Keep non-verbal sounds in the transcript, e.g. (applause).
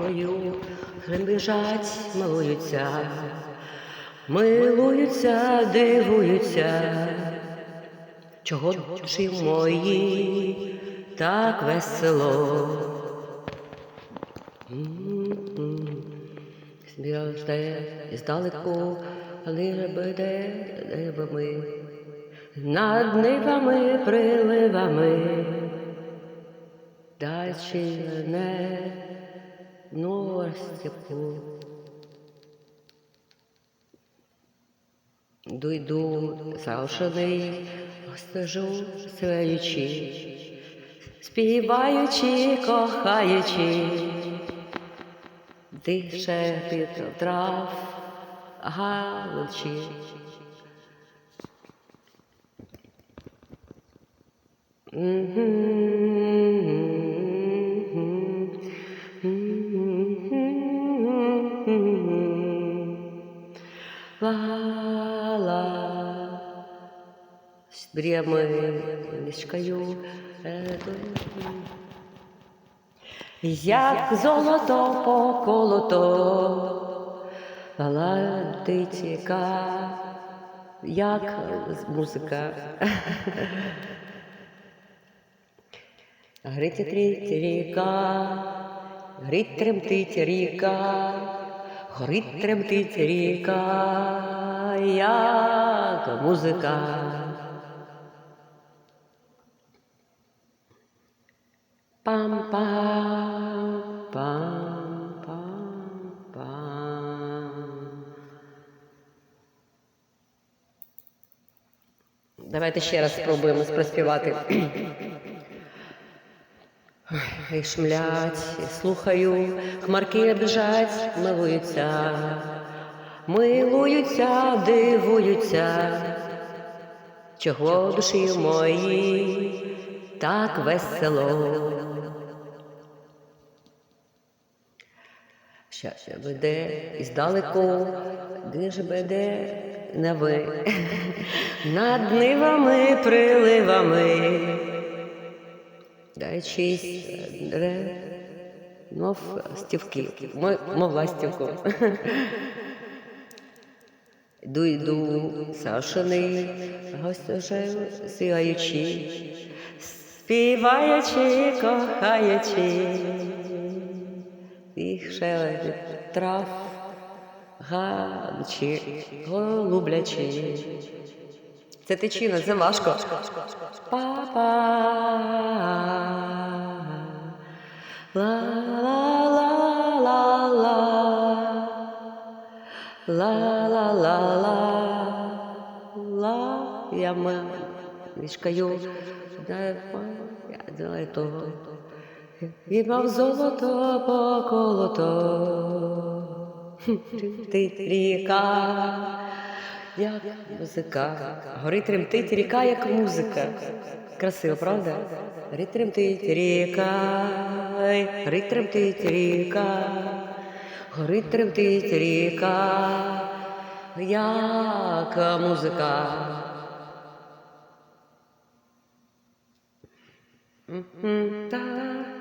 Ою біжать, милуються, милуються, дивуються, чого душі мої так весело. Збіжте здалеку, либеде небами, над нивами, приливами, дачі не норстяку. Йду, йду, завшений, стежу, свяючи, співаючи, кохаючи, дише під трав, галочі. Вала з бріями мішкаю. Як золото поколото, ладитіка, як музика. Грить тріть ріка, грить тремтить ріка, горить тремтить ріка, як музика. Пам-пам, пам-пам-пам. Давайте ще раз спробуємо спроспівати. І шмлять, слухаю, хмарки біжать, милуються, милуються, дивуються, чого душі мої так весело. Ще веде іздалеку, ж веде на (laughs) над нивами, приливами. Дай честь мов стівки, мов ластівку. (laughs) Йду, йду, Сашиний, гость сігаючи, співаючи, кохаючи, їх шелест трав, ганчі, голублячи. Це тичина, це важко. Папа. Ла ла ла. Я мішкаю. Дай того. І мав золото поколото. Ти ріка як музика. Горить тремтить ріка, як музика. Красиво, правда? Горить тремтить ріка, горить тремтить ріка, горить тремтить ріка, як музика. Та